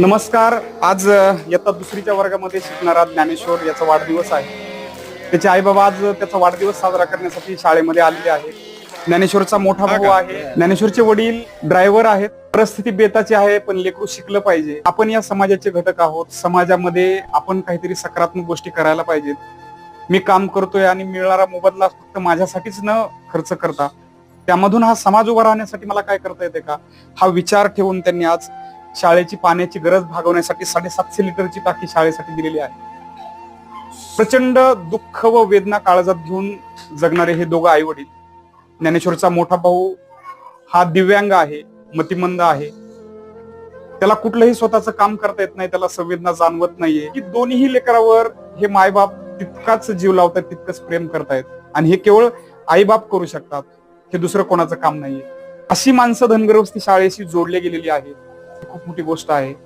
नमस्कार आज इयत्ता दुसरीच्या वर्गामध्ये शिकणारा ज्ञानेश्वर याचा वाढदिवस आहे. त्याचे आई बाबा आज त्याचा वाढदिवस साजरा करण्यासाठी शाळेमध्ये आलेले आहेत. ज्ञानेश्वरचा मोठा भाऊ आहे. ज्ञानेश्वरचे वडील ड्रायव्हर आहेत. परिस्थिती बेताची आहे पण लेकरू शिकलं पाहिजे. आपण या समाजाचे घटक आहोत. समाजामध्ये आपण काहीतरी सकारात्मक गोष्टी करायला पाहिजेत. मी काम करतोय आणि मिळणारा मोबदला फक्त माझ्यासाठीच न खर्च करता. त्यामधून हा समाज उभा राहण्यासाठी मला काय करता येते का? हा विचार ठेवून त्यांनी आज शाळेची पाण्याची गरज भागवण्यासाठी साडेसातशे लिटरची टाकी शाळेसाठी दिलेली आहे. प्रचंड दुःख व वेदना काळजात घेऊन जगणारे हे दोघं आई वडील ज्ञानेश्वरचा मोठा भाऊ हा दिव्यांग आहे मतिमंद आहे. त्याला कुठलंही स्वतःचं काम करता येत नाही त्याला संवेदना जाणवत नाहीये. की दोन्ही लेकरावर हे मायबाप तितकाच जीव लावतात तितकंच प्रेम करतायत. आणि हे केवळ आईबाप करू शकतात हे दुसरं कोणाचं काम नाहीये. अशी माणसं धनगरवस्ती शाळेशी जोडले गेलेली आहेत. खूप मोठी गोष्ट आहे.